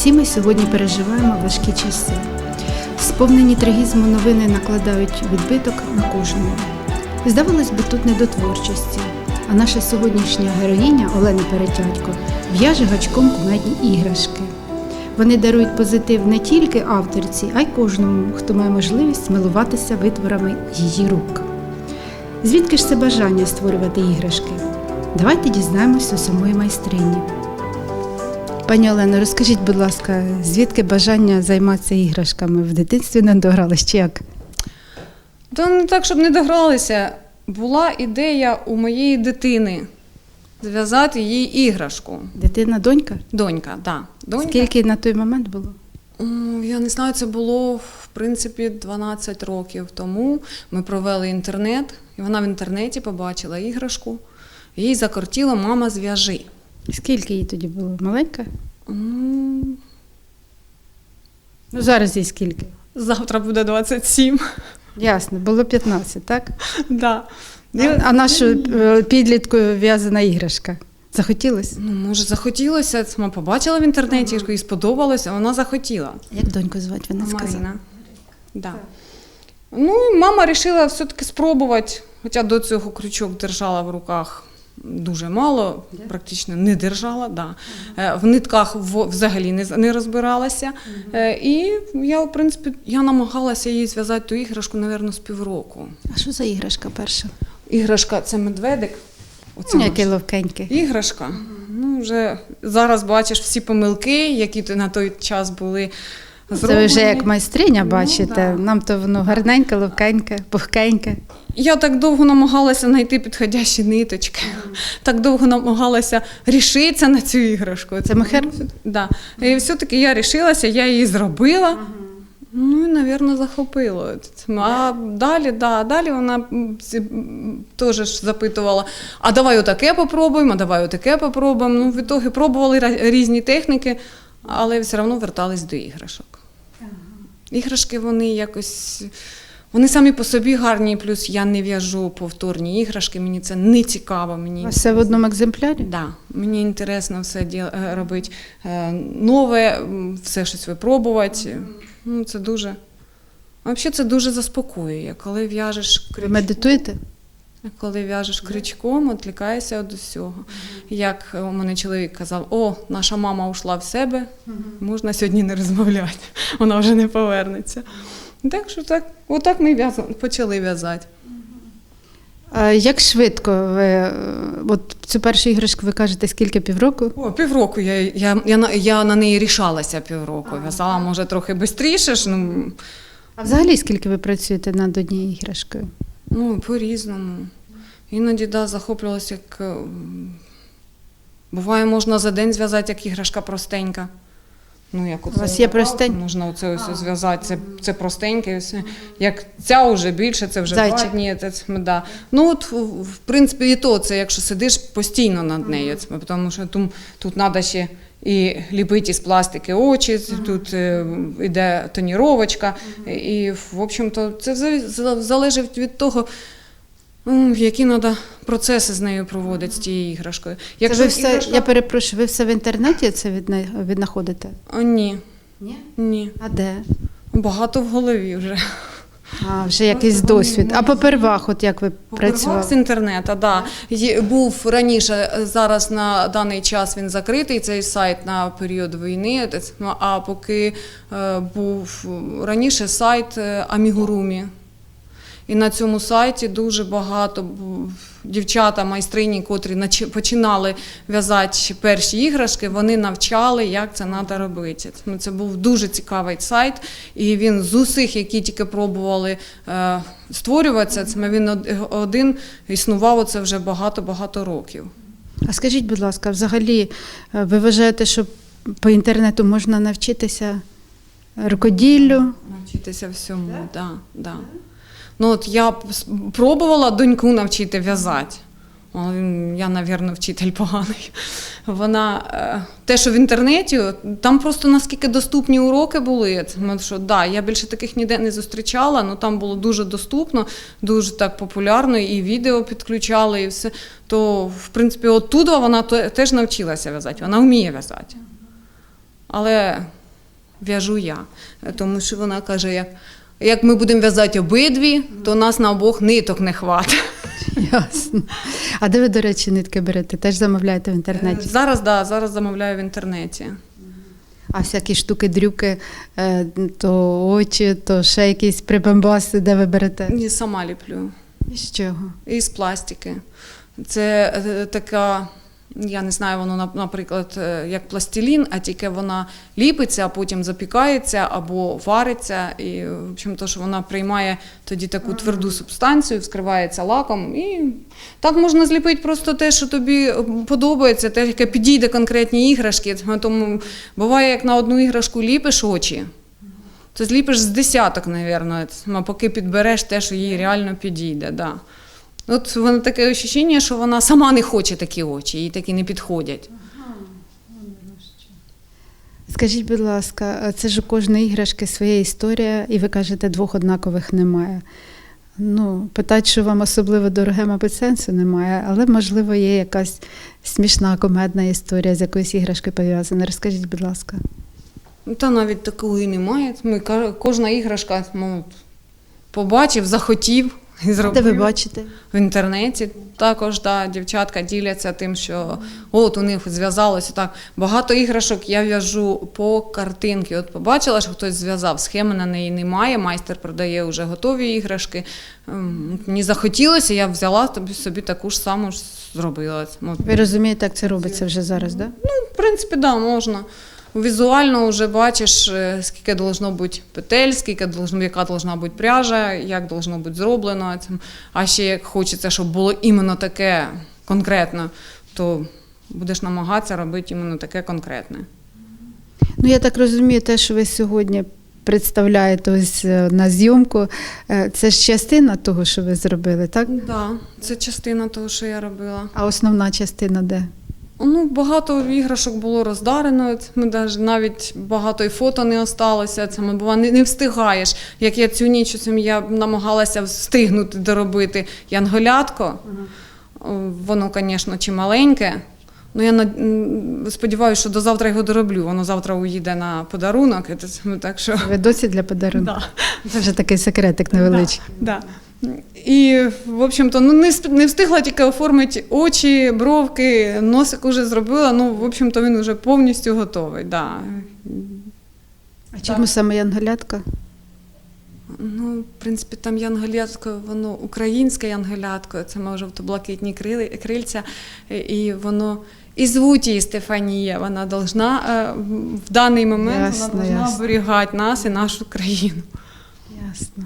Всі ми сьогодні переживаємо важкі часи. Сповнені трагізму новини накладають відбиток на кожного. Здавалось би, тут не до творчості, а наша сьогоднішня героїня Олена Перетятько в'яже гачком кумедні іграшки. Вони дарують позитив не тільки авторці, а й кожному, хто має можливість милуватися витворами її рук. Звідки ж це бажання створювати іграшки? Давайте дізнаємося у самої майстрині. Пані Олено, розкажіть, будь ласка, звідки бажання займатися іграшками? В дитинстві не догрались чи як? Та не так, щоб не догралися. Була ідея у моєї дитини зв'язати їй іграшку. Дитина, донька? Донька, так. Да. Скільки на той момент було? Я не знаю, це було в принципі 12 років тому. Ми провели інтернет, і вона в інтернеті побачила іграшку. Їй закортіло мама зв'яжи. Скільки їй тоді було? Маленька? Ну, Ну зараз їй скільки? завтра буде 27. Ясно, було 15, так? Да. А, а нашу е, підлітку в'язана іграшка. Захотілося? Ну, може, захотілося. Ми побачила в інтернеті, їй сподобалося, вона захотіла. Як доньку звати, вона сказала? Марина. Да. Ну, і мама вирішила все-таки спробувати, хоча до цього крючок держала в руках дуже мало, практично не держала. Да. Е, В нитках взагалі не, розбиралася. Е, І я, в принципі, я намагалася їй зв'язати ту іграшку, мабуть, з півроку. А що за іграшка перша? Іграшка це медведик. Наш. ловкеньке. Іграшка. Ну, вже зараз бачиш всі помилки, які на той час були. Це ви вже як майстриня Ну, бачите. да. Нам то воно гарненьке, ловкеньке, пухкеньке. Я так довго намагалася знайти підходящі ниточки, так довго намагалася рішитися на цю іграшку. Це мохер? Да. І все-таки я рішилася, я її зробила. Ну і, мабуть, захопило. А далі, да, далі вона теж запитувала: а давай отаке попробуємо, а давай отаке попробуємо. Ну, в ітогі пробували різні техніки, але все одно вертались до іграшок. Іграшки вони якось. Вони самі по собі гарні, плюс я не в'яжу повторні іграшки, мені це не цікаво. Мені вас все в одному екземплярі? Да, мені інтересно все е, робити е, нове, все щось випробувати. Ну, це дуже. Взагалі це дуже заспокоює. Коли в'яжеш Ви медитуєте? Коли в'яжеш крючком, відлікаєшся від усього. Як у мене чоловік казав, о, наша мама ушла в себе, можна сьогодні не розмовляти, вона вже не повернеться. Так що так, отак ми в'яз- почали в'язати. А як швидко ви е, от цю першу іграшку ви кажете, скільки півроку? О, півроку я, я, я, на- я на неї рішалася півроку. В'язала, може, трохи швидше, ну, А взагалі скільки ви працюєте над однією іграшкою? Ну по-різному. Іноді да, захоплювалася, як е, буває, можна за день зв'язати, як іграшка простенька. Ну, як оце вас є простень- Можна оце ось зв'язати, це, це простеньке. Все. Як ця вже більше, це вже Зайчик. два дні. Це, це, да. Ну, от, в принципі, і то, це якщо сидиш постійно над нею, це, тому що тут, тут треба ще і ліпити з пластики очі, тут е, йде тоніровочка. І, в общем-то, це залежить від того, які треба процеси з нею проводити, з тією іграшкою. Це ви все, іграшка- я перепрошую, ви все в інтернеті це відна- віднаходите? О, ні, Ні. ні. А де? Багато в голові вже. А, вже якийсь досвід. А попервах, от як ви працювали? з інтернету, да. Був раніше, зараз на даний час він закритий, цей сайт на період війни. Ну, А поки е, був раніше сайт е, Амігурумі. І на цьому сайті дуже багато дівчата, майстрині, котрі починали в'язати перші іграшки, вони навчали, як це треба робити. Ну, Це був дуже цікавий сайт, і він з усіх, які тільки пробували е, створюватися, це він один існував оце вже багато-багато років. А скажіть, будь ласка, взагалі, е, ви вважаєте, що по інтернету можна навчитися рукоділлю? Навчитися всьому, так. Да, да. Ну, от я пробувала доньку навчити в'язати. Я, мабуть, вчитель поганий. Вона е, те, що в інтернеті, там просто наскільки доступні уроки були. ну, що, да, я більше таких ніде не зустрічала, але там було дуже доступно, дуже так популярно, і відео підключали, і все. То, в принципі, оттуда вона теж навчилася в'язати. Вона вміє в'язати. але в'яжу я. Тому що вона каже, як, як ми будемо в'язати обидві, то нас на обох ниток не хватить. Ясно. А де ви, до речі, нитки берете? Теж замовляєте в інтернеті? Зараз, да, зараз замовляю в інтернеті. А всякі штуки, дрюки, е, то очі, то ще якісь прибамбаси, де ви берете? І сама ліплю. І з чого? І з пластики. Це е, така, я не знаю, воно, наприклад, е, як пластилін, а тільки вона ліпиться, а потім запікається або вариться. І, в общем, то, що вона приймає тоді таку тверду субстанцію, вскривається лаком. І так можна зліпити просто те, що тобі подобається, те, яке підійде конкретні іграшки. Тому буває, як на одну іграшку ліпиш очі. То зліпиш з десяток, мабуть, поки підбереш те, що їй реально підійде. Да. От воно таке відчуття, що вона сама не хоче такі очі, їй такі не підходять. Скажіть, будь ласка, це ж у кожної іграшки своя історія, і ви кажете, двох однакових немає. Ну, питати, що вам особливо дороге, мабуть, сенсу немає, але, можливо, є якась смішна комедна історія з якоюсь іграшкою пов'язана. Розкажіть, будь ласка. Ну, Та навіть такої немає. Ми, кожна іграшка ну, побачив, захотів зробив. Де ви бачите? В інтернеті також да, дівчатка діляться тим, що от у них зв'язалося так. Багато іграшок я в'яжу по картинки. От побачила, що хтось зв'язав, схеми на неї немає. Майстер продає вже готові іграшки. Ем, Мені захотілося, я взяла тобі собі таку ж саму зробила. Ви розумієте, як це робиться вже зараз, так? Да? в принципі, да, можна. Візуально вже бачиш, е, скільки должно бути петель, скільки должно, яка должна бути пряжа, як должно бути зроблено. А ще як хочеться, щоб було іменно таке конкретно, то будеш намагатися робити іменно таке конкретне. Ну, я так розумію, те, що ви сьогодні представляєте ось е, на зйомку, е, це ж частина того, що ви зробили, так? Так, да, це частина того, що я робила. А основна частина де? Ну, багато іграшок було роздарено. Ми навіть багато і фото не осталося. Це ми бува не, не встигаєш. Як я цю ніч цим я намагалася встигнути доробити янголятко. Воно, звісно, чималеньке. Ну, я сподіваюся, що до завтра його дороблю. Воно завтра уїде на подарунок. Так що Ви досі для подарунку? да. Це вже такий секретик невеличкий. Да. І, в общем-то, ну, не, не встигла тільки оформити очі, бровки, носик уже зробила. Ну, в общем-то, він вже повністю готовий. Да. А чому саме янголятка? Ну, в принципі, там янголятко, воно українське янголятко, це може жовто-блакитні крильця, і воно. І звуть її Стефанія, вона должна е, в даний момент Ясно, вона должна ясно. оберігати нас і нашу країну. Ясно.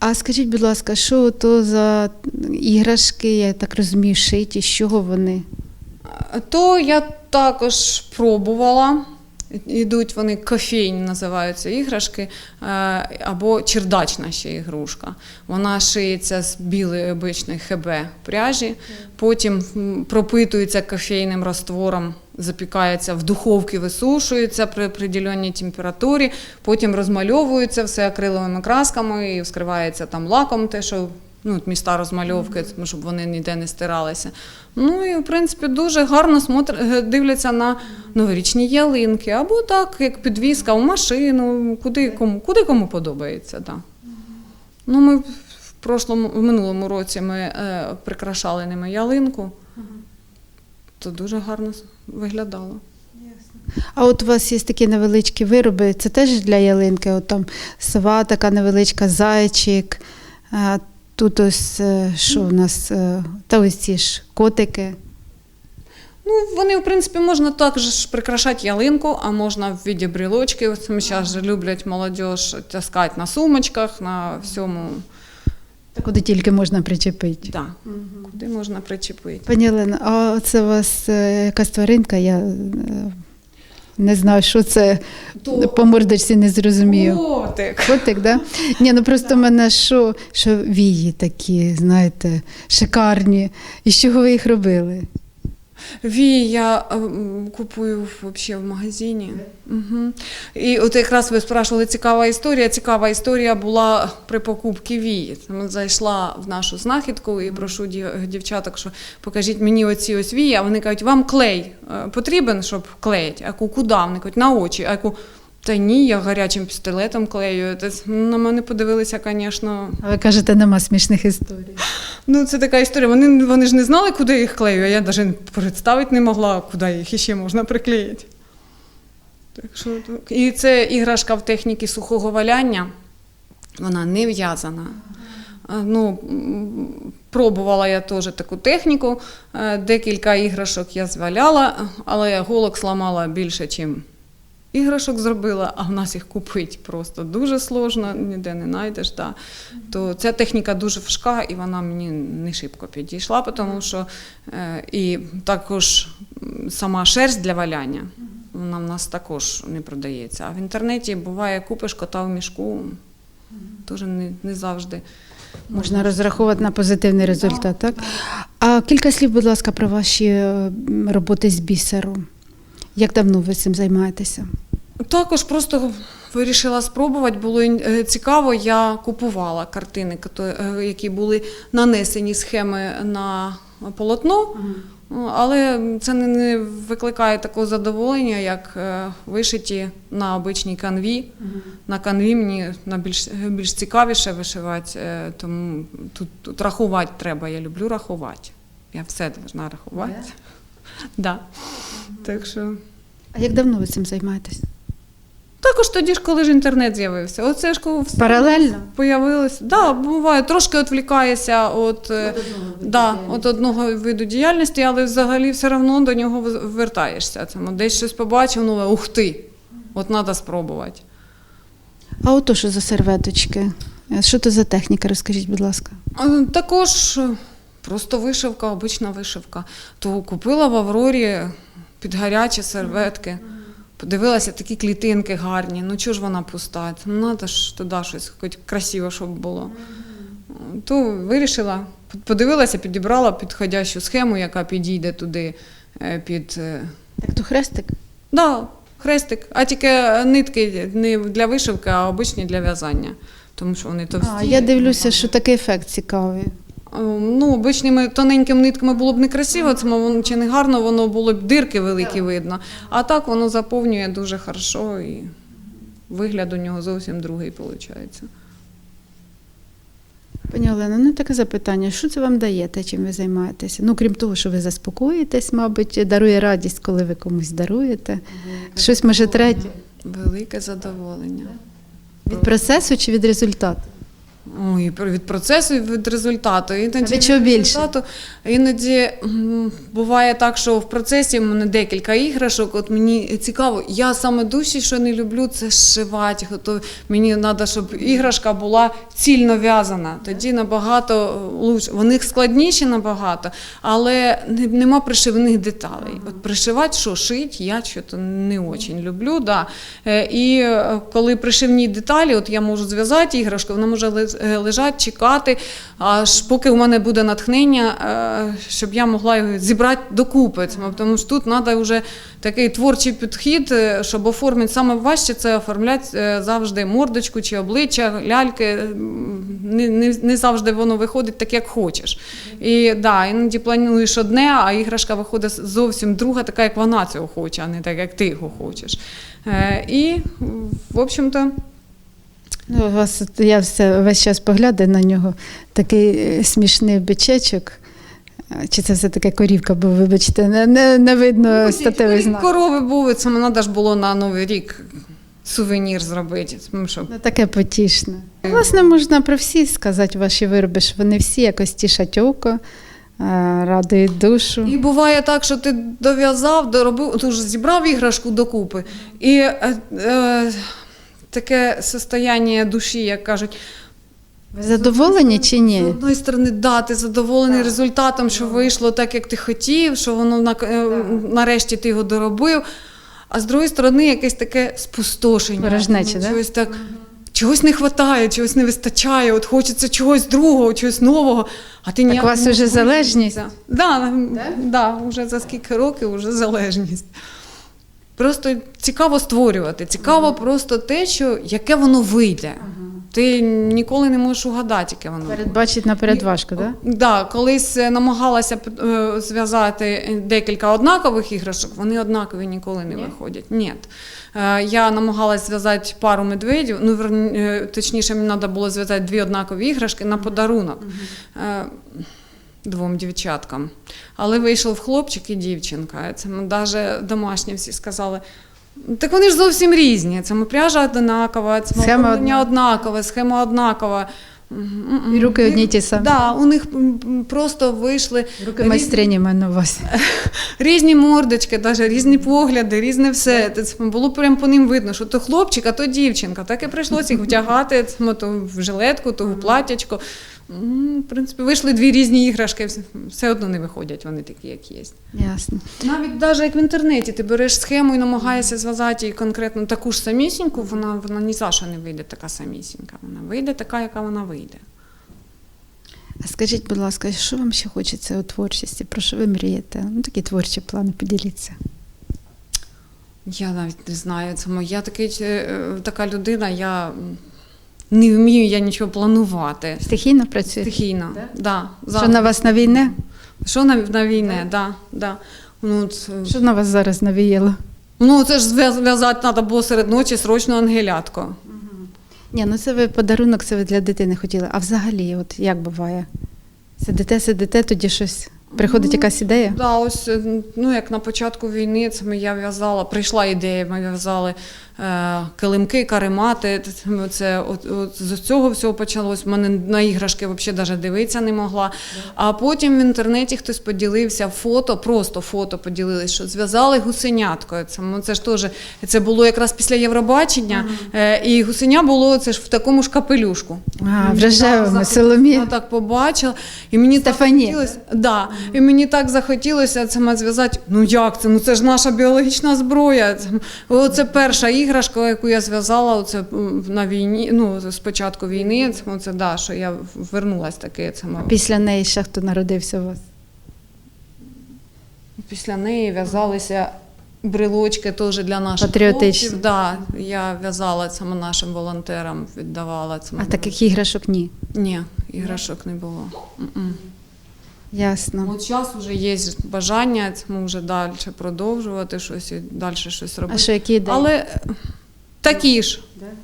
А скажіть, будь ласка, що то за іграшки, я так розумію, шиті, з чого вони? То я також пробувала. Ідуть вони кофейні, називаються іграшки, е, або чердачна ще ігрушка. Вона шиється з білої обичної ХБ пряжі, потім пропитується кофейним раствором, запікається в духовці, висушується при определеній температурі, потім розмальовується все акриловими красками і вскривається там лаком, те, що ну, міста розмальовки, щоб вони ніде не стиралися. Ну і в принципі дуже гарно смотр... е, дивляться на новорічні ялинки, або так, як підвіска в машину, куди кому, куди кому подобається. Да. Ну, ми в прошлому, в минулому році ми е, прикрашали ними ялинку, то дуже гарно виглядало. А от у вас є такі невеличкі вироби, це теж для ялинки, от там сова така невеличка, зайчик. А тут ось е, що у нас, е, та ось ці ж котики. Ну, вони, в принципі, можна також прикрашати ялинку, а можна в віді брілочки. Ось ми зараз же люблять молодіж таскати на сумочках, на всьому. Та куди тільки можна причепити. Да. Куди можна причепити. Пані Олена, а це у вас е, якась тваринка? Я е, не знаю, що це То- по мордочці не зрозумію. Котик. Котик, да? Ні, ну просто в мене що, що вії такі, знаєте, шикарні. І з чого ви їх робили? Вії я ем, купую взагалі в магазині. Угу. І от якраз ви спрашували цікава історія. Цікава історія була при покупці вії. Зайшла в нашу знахідку і прошу дів- дівчаток, що покажіть мені оці ось вії. А вони кажуть, вам клей е, потрібен, щоб клеїти? А куди? Вони кажуть, на очі. А я кажу, та ні, я гарячим пістолетом клею. Та На мене подивилися, звісно. А ви кажете, нема смішних історій. Ну, це така історія. Вони, вони ж не знали, куди їх клею, а я навіть представити не могла, куди їх іще можна приклеїти. Так що, так. І це іграшка в техніці сухого валяння. Вона не в'язана. Ну, пробувала я теж таку техніку. Е, Декілька іграшок я зваляла, але голок сламала більше, ніж іграшок зробила, а в нас їх купити просто дуже сложно, ніде не знайдеш. Да. То ця техніка дуже важка і вона мені не шибко підійшла, тому що е, і також сама шерсть для валяння. Вона в нас також не продається. А в інтернеті буває, купиш кота в мішку, теж не, не завжди. Можна розраховувати на позитивний результат, так? А кілька слів, будь ласка, про ваші роботи з бісеру. Як давно ви цим займаєтеся? Також просто вирішила спробувати. Було е, цікаво, я купувала картини, е, які були нанесені схеми на полотно, але це не- викликає такого задоволення, як е, вишиті на обичній канві. На канві мені більш, більш цікавіше вишивати, тому тут, тут рахувати треба. Я люблю рахувати. Я все повинна рахувати. Да. Так що. А як давно ви цим займаєтесь? Також тоді ж, коли ж інтернет з'явився. Оце ж коли все Паралельно? появилось. Да, буває, трошки відвлікаєшся від, е, да, від одного виду діяльності, але взагалі все одно до нього вертаєшся. Тому десь щось побачив, нове, ух ти, от треба спробувати. А ото що за серветочки? Е, Що то за техніка? Розкажіть, будь ласка. Також е, просто вишивка, обична вишивка. То купила в Аврорі під гарячі серветки. Подивилася, такі клітинки гарні. Ну чого ж вона пуста? Ну, треба ж туди щось хоч красиво, щоб було. То вирішила, подивилася, підібрала підходящу схему, яка підійде туди е, під. е, Так то хрестик? Да, хрестик, а тільки нитки не для вишивки, а обичні для в'язання. Тому що вони товсті. А, я дивлюся, що такий ефект цікавий. Е, Ну, обичними тоненькими нитками було б некрасиво, це воно чи не гарно, воно було б дирки великі видно. А так воно заповнює дуже хорошо і вигляд у нього зовсім другий виходить. Пані Олено, ну таке запитання. Що це вам дає, те, чим ви займаєтеся? Ну, крім того, що ви заспокоїтесь, мабуть, дарує радість, коли ви комусь даруєте. Щось може третє. Велике задоволення. Від процесу чи від результату? Ой, про- від процесу і від результату. Іноді від чого більше? результату, іноді буває так, що в процесі в мене декілька іграшок. От мені цікаво, я саме душі, що не люблю, це зшивати. То мені треба, щоб іграшка була цільно в'язана. Тоді набагато лучше. Вони складніші набагато, але нема пришивних деталей. От пришивати, що шить, я що-то не дуже люблю. Да. Е, І е, коли пришивні деталі, от я можу зв'язати іграшку, вона може е, чекати, аж поки у мене буде натхнення, е, щоб я могла його зібрати докупи. Тому що тут треба вже такий творчий підхід, е, щоб оформити саме важче це оформляти завжди мордочку чи обличчя, ляльки. Не, не, не завжди воно виходить так, як хочеш. І да, іноді плануєш одне, а іграшка виходить зовсім друга, така, як вона цього хоче, а не так, як ти його хочеш. І, в общем-то, Ну, у вас, я все, весь час поглядаю на нього, такий е, смішний бичечок. Чи це все таки корівка, бо, вибачте, не, не, не видно статевий рік знак. корови були, це треба ж було на Новий рік сувенір зробити. Тому що Ну, таке потішне. Власне, можна про всі сказати ваші вироби, що вони всі якось тішать око, е, радують душу. І буває так, що ти дов'язав, доробив, дуже зібрав іграшку докупи. І е, е, таке состояння душі, як кажуть, Ви задоволені чи ні? з одної сторони, да, ти задоволений результатом, що вийшло так, як ти хотів, що воно на, е, нарешті ти його доробив. А з другої сторони, якесь таке спустошення. Порожнеча, Ну, да? Щось так. чогось не вистачає, чогось не вистачає, от хочеться чогось другого, чогось нового. А ти ніяк у вас можеш залежність? визначитися. Да, да, вже за скільки років вже залежність. Просто цікаво створювати, цікаво просто те, що яке воно вийде. Ти ніколи не можеш угадати, яке воно вийде. Передбачить наперед важко, так? Да? Да, колись е, намагалася е, зв'язати декілька однакових іграшок, вони однакові ніколи не виходять. Ні. Е, Я намагалась зв'язати пару медведів, ну точніше, мені треба було зв'язати дві однакові іграшки на подарунок е, двом дівчаткам. Але вийшов хлопчик і дівчинка. Це навіть домашні всі сказали. Так вони ж зовсім різні. Це пряжа однакова, це Схема оформлення однакове, схема однакова. І руки одні ті самі. Да, у них просто вийшли Руки різ- майстрині маю на увазі. різні мордочки, даже, різні погляди, різне все. Це було прям по ним видно, що то хлопчик, а то дівчинка. Так і прийшлося їх вдягати то в жилетку, то в платячко. В принципі, вийшли дві різні іграшки, все- одно не виходять вони такі, як є. Ясно. Навіть навіть як в інтернеті, ти береш схему і намагаєшся зв'язати її конкретно таку ж самісіньку, вона, вона ні за що не вийде така самісінька. Вона вийде така, яка вона вийде. А скажіть, будь ласка, що вам ще хочеться у творчості? Про що ви мрієте? Ну, такі творчі плани, поділіться. Я навіть не знаю. Це моя такий, е, така людина, я не вмію я нічого планувати. Стихійно працюєте? Стихійно. Да, Що на вас навійне? Що на, на війні, да, да. Ну, от, е, Що на вас зараз навіяло? ну, це ж зв'яз- зв'язати треба було серед ночі срочно ангелятко. Ні, ну це ви подарунок, це ви для дитини хотіли. А взагалі, от як буває? Сидите, сидите, тоді щось. Приходить якась ідея? Да, ось е, ну як на початку війни, це ми я в'язала, прийшла ідея, ми в'язали килимки, каремати. Це- от, от з цього всього почалось. У мене на іграшки взагалі навіть дивитися не могла. А потім в інтернеті хтось поділився фото, просто фото поділились, що зв'язали гусеняткою. Це, ну, це ж теж це було якраз після Євробачення, е, і гусеня було це ж в такому ж капелюшку. А, в Мені рожевому, так Соломі. Я так побачила, і мені Стефані. так захотілося, да, і мені так захотілося це зв'язати. Ну як це? Ну це ж наша біологічна зброя. Це, перша іграшка, яку я зв'язала оце, на війні. Ну з початку війни. Це, да, що я вернулась таки. Це ма- Після неї ще хто народився у вас? після неї в'язалися. Брелочки теж для наших Патріотичні. хлопців. Да, я в'язала це нашим волонтерам, віддавала це. А таких іграшок ні. Ні, іграшок не було. М-м. Ясно. От час вже є бажання ми вже далі продовжувати щось і далі щось робити. А що які ідеї? Але такі ж.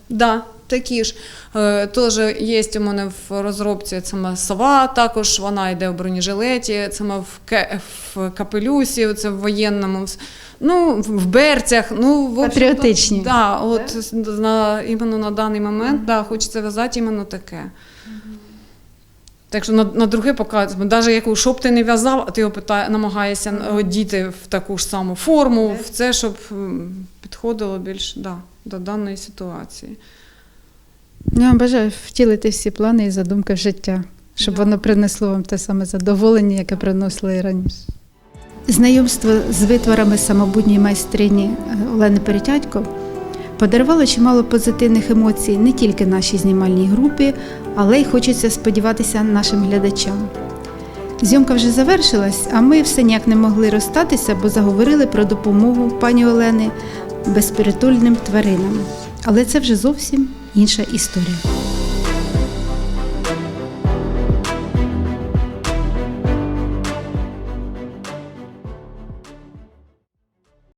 Да, такі ж. Е, Теж є у мене в розробці сама сова, також вона йде в бронежилеті, саме в, ке- в капелюсі, це в воєнному, ну, в берцях. Ну, в Патріотичні. Да, от на, іменно на даний момент да, хочеться в'язати іменно таке. Так що на, на друге показуємо, навіть яку, що б ти не в'язав, а ти його питає, намагаєшся одіти в таку ж саму форму, в це, щоб підходило більш да, до даної ситуації. Я вам бажаю втілити всі плани і задумки в життя, щоб воно принесло вам те саме задоволення, яке приносило і раніше. Знайомство з витворами самобутньої майстрині е, Олени Перетятько подарувало чимало позитивних емоцій не тільки нашій знімальній групі, але й хочеться сподіватися нашим глядачам. Зйомка вже завершилась, а ми все ніяк не могли розстатися, бо заговорили про допомогу пані Олени безпритульним тваринам. Але це вже зовсім інша історія.